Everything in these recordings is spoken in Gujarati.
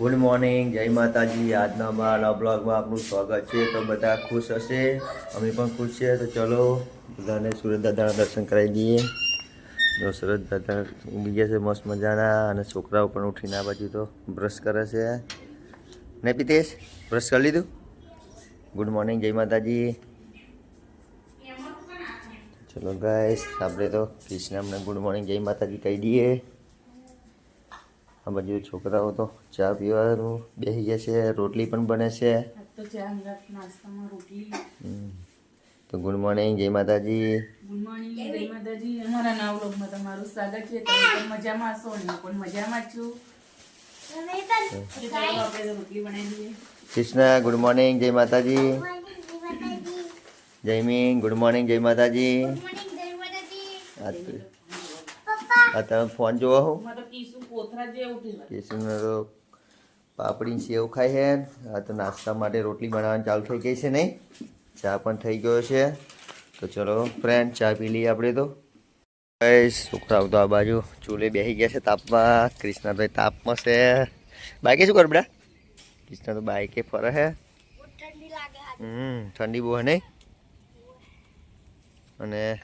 ગુડ મોર્નિંગ જય માતાજી આજના મારા બ્લોગમાં આપનું સ્વાગત છે. તો બધા ખુશ હશે? અમે પણ ખુશ છીએ. તો ચલો, બધાને સુરત દાદાના દર્શન કરાવી દઈએ. જો સુરત દાદા ઊંઘી ગયા છે, મસ્ત મજાના. અને છોકરાઓ પણ ઉઠીને આ બાજુ તો બ્રશ કરે છે. ને પિતેશ, બ્રશ કરી લીધું? ગુડ મોર્નિંગ જય માતાજી ચલો ગાઈસ આપણે તો કૃષ્ણમને ગુડ મોર્નિંગ જય માતાજી કહી દઈએ. આ બાજુ છોકરાઓ તો ચા પીવાનું બેસી ગયા છે રોટલી પણ બને છે. તો ચા હંગાત નાસ્તામાં રોટલી. હમ. તો ગુડ મોર્નિંગ જય માતાજી. ગુડ મોર્નિંગ જય માતાજી. અમારા નવ લોકમાં તમારું સ્વાગત છે. તમે પણ મજામાં છો ને પણ મજામાં છું. કૃષ્ણ ગુડ મોર્નિંગ જય માતાજી. જયમીન ગુડ મોર્નિંગ જય માતાજી. આ તમે ફોન જોવો હું. એમાં તો કીશું કોથરા જેવું ઉઠી કૃષ્ણ તો પાપડી સેવ ખાય છે. આ તો નાસ્તા માટે રોટલી બનાવવાની ચાલુ થઈ ગઈ છે નહીં. ચા પણ થઈ ગયો છે. તો ચલો ફ્રેન્ડ ચા પી લઈએ આપણે તો. છોકરાઓ તો આ બાજુ ચૂલે બેસી ગયા છે તાપમાં. કૃષ્ણ તો તાપમાં છે. બાઈકે શું કર બેટા? કૃષ્ણ તો બાઈકે ફરે છે. હમ, ઠંડી બહુ હે નહીં? અને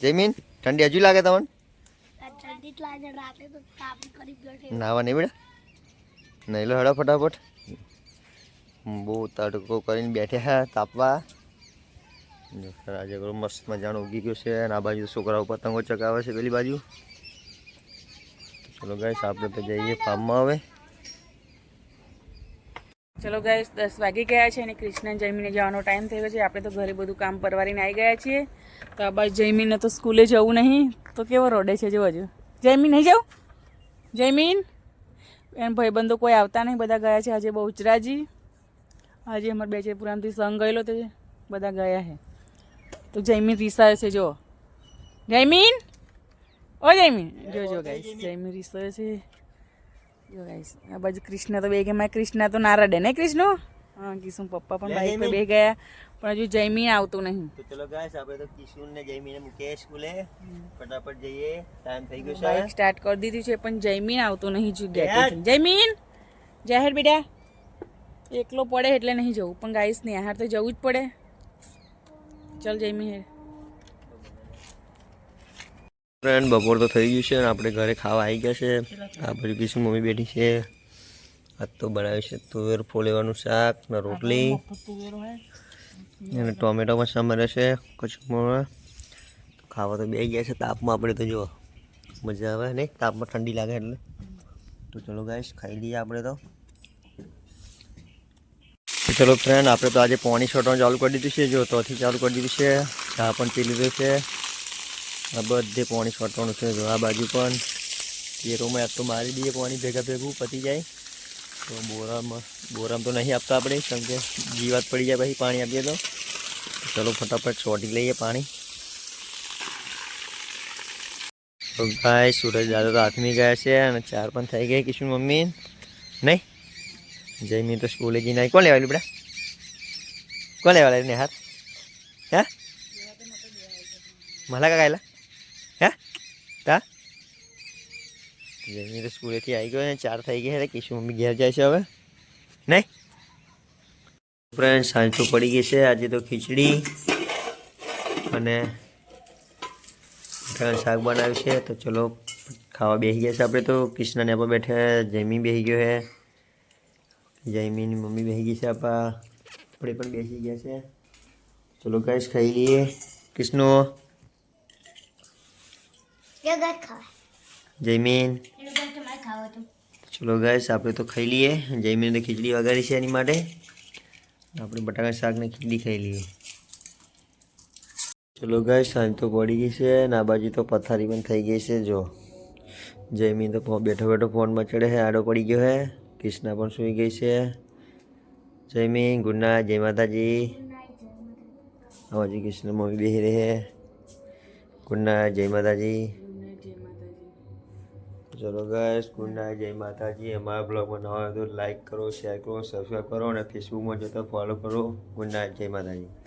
જયમીન, ઠંડી હજુ લાગે તમને? નાવા નહીં બેટા? નહીં લો હેડો ફટાફટ. બહુ તડકો કરીને બેઠ્યા તાપવા. આજે મસ્ત મજાનું ઉગી ગયું છે અને આ બાજુ છોકરાઓ પતંગો ચગાવે છે પેલી બાજુ. ચલો ગાઈસ આપણે તો જઈએ ફાર્મમાં હવે. ચલો ગાઈસ દસ વાગી ગયા છે અને કૃષ્ણ જમીને જવાનો ટાઈમ થયો છે. આપણે તો ઘરે બધું કામ પરવારીને આવી ગયા છીએ. તો આ બાજુ જયમીને તો સ્કૂલે જવું નહીં. તો કેવો રોડે છે જો. હજુ જયમીન નહીં જાઉં? જયમીન? એમ ભાઈબંધો કોઈ આવતા નહીં? બધા ગયા છે આજે બહુચરાજી. આજે અમારે બેચેપુરામથી સંઘ ગયેલો તો બધા ગયા છે. તો જયમીન રીસાય છે જો જયમીન? ઓ જયમીન. જો જો ગાઈસ જયમીન રીસાય છે. જો ગાઈસ આ બાજુ કૃષ્ણ તો બે ગયા. કૃષ્ણ તો ના રડે ને કૃષ્ણ? હા કિશું પપ્પા પણ બાઈક પર બે ગયા. પણ હજુ જયમીન આવતું નહીં. તો ચલો ગાઈસ આપણે તો કિશુન ને જયમીને મૂકીએ સ્કૂલે. ફટાફટ જઈએ. ટાઈમ થઈ ગયો બાઈક છે સ્ટાર્ટ કરી દીધી છે પણ જયમીન આવતું નહીં જગ્યા જયમીન! જાહેર બેટા. એકલો પડે એટલે નહીં જવું. પણ ગાઈસ ને હાર તો જવું જ પડે. ચલ જયમીન હેર ફ્રેન્ડ બપોર તો થઈ ગયું છે આપણે ઘરે ખાવા આવી ગયા છે. આ બાજુ છે મમ્મી બેઠી છે. આજ તો બનાવ્યું છે તુવેર ફોલેવાનું શાક ને રોટલી. અને ટોમેટો પણ સામે છે કચુંબરમાં. ખાવા તો બે ગયા છે. તાપમાં આપણે તો જો મજા આવે નહીં તાપમાં ઠંડી લાગે એટલે. તો ચલો ગાઈશ ખાઈ લઈએ આપણે તો. ચલો ફ્રેન્ડ આપણે તો આજે પાણી છોટવાનું ચાલુ કરી દીધું છે. જો તોથી ચાલુ કરી દીધું છે. ચા પણ પી લીધું છે. આ બધે પાણી છોટવાનું છે. જો આ બાજુ પણ કેરોમાં આપ તો મારી દઈએ પાણી ભેગા ભેગું પતી જાય. તો બોરામાં બોરામાં તો નહીં આપતા આપણે, કેમ કે જીવાત પડી જાય પછી પાણી આપીએ તો. ચલો ફટાફટ છોટી લઈએ પાણી. ગાય સુરજ દાદા તો હાથમી ગયા છે અને ચાર પણ થઈ ગઈ કીશું મમ્મી. નહીં? જયમી તો સ્કૂલે જઈને આવી. કોણ લેવાયેલું બધા કોણ લેવાયેલું ને હાથ હે? મલા કા ગાયલા હે? તા? સ્કૂલેથી આવી ગયો ને ચાર થઈ ગયા એટલે કિશોર મમ્મી ઘેર જાય છે હવે. નહીં? ફ્રેન્ડ સાંજ તો પડી ગઈ છે આજે તો ખીચડી અને શાક બનાવ્યું છે તો ચલો ખાવા બેસી ગયા છે આપણે તો. કૃષ્ણને આપણા બેઠા જયમી બેસી ગયો છે. જયમીની મમ્મી બેસી ગઈ છે આપા. આપણે પણ બેસી ગયા છે. ચલો કઈશ ખાઈ લઈએ. કૃષ્ણો જયમીન. ચલો ગાઈસ આપણે તો ખાઈ લઈએ. જયમીને ખીચડી વગાડી છે એની માટે. આપણે બટાકા શાક ને ખીચડી ખાઈ લઈએ. ચલો ગાય સાંજ તો પડી ગઈ છે ને આ બાજુ તો પથારી પણ થઈ ગઈ છે જો. જયમીન તો બેઠો બેઠો ફોનમાં ચડે છે આડો પડી ગયો છે. કૃષ્ણા પણ સૂઈ ગઈ છે. જયમીન ગુડ નાઇટ જય માતાજી. આ બાજુ કૃષ્ણ મમ્મી બેસી રહે ગુડ નાઇટ જય માતાજી. ચલો ગાઈસ ગુડ નાઇટ જય માતાજી. અમારા બ્લોગમાં નવા તો લાઈક કરો શેર કરો સબસ્ક્રાઈબ કરો અને ફેસબુકમાં જતા ફોલો કરો. ગુડ નાઇટ જય માતાજી.